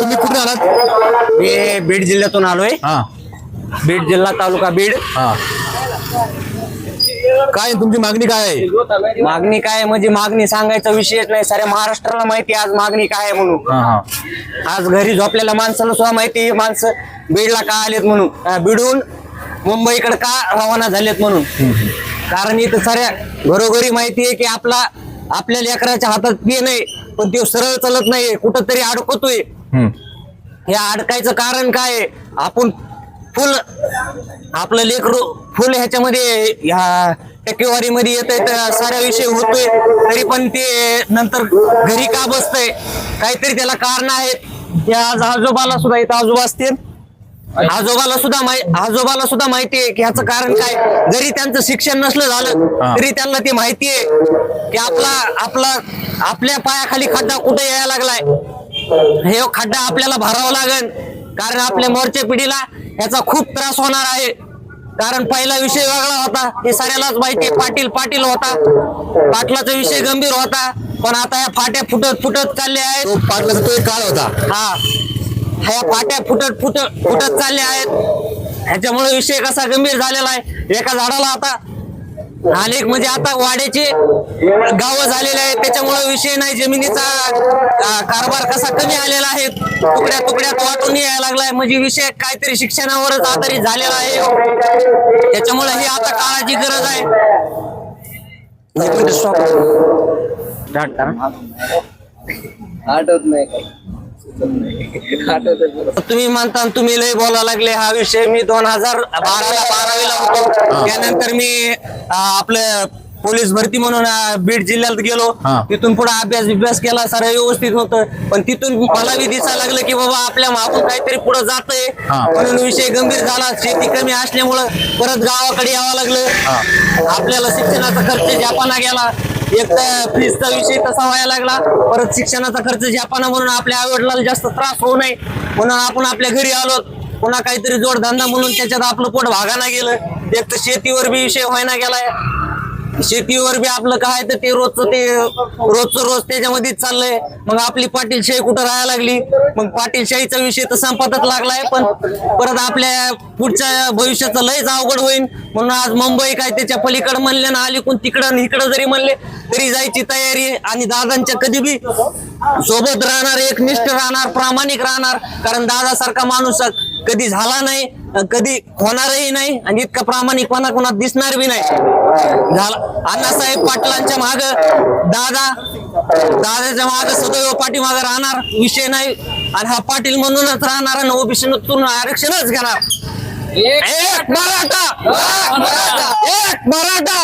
तुम्ही कुठून आलात? मी बीड जिल्ह्यातून आलोय. बीड जिल्हा तालुका बीड. काय तुमची मागणी काय आहे? मागणी काय आहे? म्हणजे मागणी सांगायचा विषयच नाही. साऱ्या महाराष्ट्राला माहिती आज मागणी काय आहे म्हणून. आज घरी झोपलेल्या माणसाला सुद्धा माहिती आहे, माणसं बीडला का आलेत म्हणून? बीडून बीडहून मुंबईकडे का रवाना झालेत म्हणून? कारण इथं साऱ्या घरोघरी माहिती आहे की आपला आपल्या लेकराच्या हातात पेन आहे पण ते सरळ चालत नाही कुठंतरी अडकतोय. हे अडकायचं कारण काय आहे? आपण फुल आपलं लेकरू फुल ह्याच्यामध्ये ह्या टक्केवारीमध्ये येत तर साऱ्या विषय होतोय. तरी पण ते नंतर घरी का बसतंय? काहीतरी त्याला कारण आहेत. त्या आज आजोबाला सुद्धा इथं आजोबा असतील. आजोबाला सुद्धा आजोबाला सुद्धा माहिती आहे की ह्याचं कारण काय? जरी त्यांचं शिक्षण नसलं झालं. तरी त्यांना ते माहिती आहे की आपला आपला आपल्या पायाखाली खड्डा कुठे यायला लागलाय? हे खड्डा आपल्याला भरावा लागेल. कारण आपल्या मोर्च्या पिढीला याचा खूप त्रास होणार आहे. कारण पहिला विषय वेगळा होता. हे साऱ्यालाच माहिती आहे. पाटील पाटील होता. पाटलाचा विषय गंभीर होता. पण आता या फाट्या फुटत फुटत चालले आहेत. तो पाटलाचा तो एक काळ होता. हा. ह्या फाट्या फुटत फुटत फुटत चालल्या आहेत. ह्याच्यामुळे विषय कसा गंभीर झालेला आहे एका झाडाला आता अनेक म्हणजे आता वाड्याचे गाव झालेले आहेत. त्याच्यामुळे विषय नाही जमिनीचा कारभार कसा कमी आलेला आहे तुकड्या तुकड्यात वाटून यायला लागलाय. म्हणजे विषय काहीतरी शिक्षणावरच आधारित झालेला आहे. त्याच्यामुळे ही आता काळाची गरज आहे. आठवत नाही. तुम्ही म्हणता तुम्ही लय बोलायला लागले. हा विषय मी दोन हजार बाराला बारावीला होतो. त्यानंतर मी आपलं पोलीस भरती म्हणून बीड जिल्ह्यात गेलो. तिथून पुढे अभ्यास बिभ्यास केला सारं व्यवस्थित होतं. पण तिथून मला बी दिसायला लागलं की बाबा आपल्या मागून काहीतरी पुढे जातंय. हा. म्हणून विषय गंभीर झाला. शेती कमी असल्यामुळं परत गावाकडे यावं लागलं. आपल्याला शिक्षणाचा खर्च जपाना गेला. एक तर फीसचा विषय तसा व्हायला लागला. परत शिक्षणाचा खर्च जपाना म्हणून आपल्या आईवडिलाला जास्त त्रास होऊ नये म्हणून आपण आपल्या घरी आलो. पुन्हा काहीतरी जोडधंदा म्हणून त्याच्यात आपलं पोट भागाना गेलं. एक तर शेतीवर बी विषय व्हायना गेलाय. शेतीवर बी आपलं काय तर ते रोजचं ते रोजचं रोज त्याच्यामध्येच चाललंय. मग आपली पाटीलशाही कुठं राहायला लागली? मग पाटीलशाहीचा विषय तर संपतच लागलाय पण परत आपल्या पुढच्या भविष्याचं लयच अवघड होईल म्हणून आज मुंबई काय त्याच्या पलीकडे म्हणले ना अलीकून तिकडं आणि इकडं जरी म्हणले तरी जायची तयारी आहे. आणि दादांच्या कधी बी सोबत राहणार एकनिष्ठ राहणार प्रामाणिक राहणार कारण दादासारखा माणूस कधी झाला नाही. कधी होणारही नाही आणि इतका प्रामाणिकपणा कोणात दिसणार बी नाही. झाला. अण्णासाहेब पाटलांच्या माग दादा दादाच्या माग सदैव पाठीमाग राहणार विषय नाही. आणि हा पाटील म्हणूनच राहणार आणि ओबीसीतून आरक्षणच घेणार. एक मराठा. एक मराठा.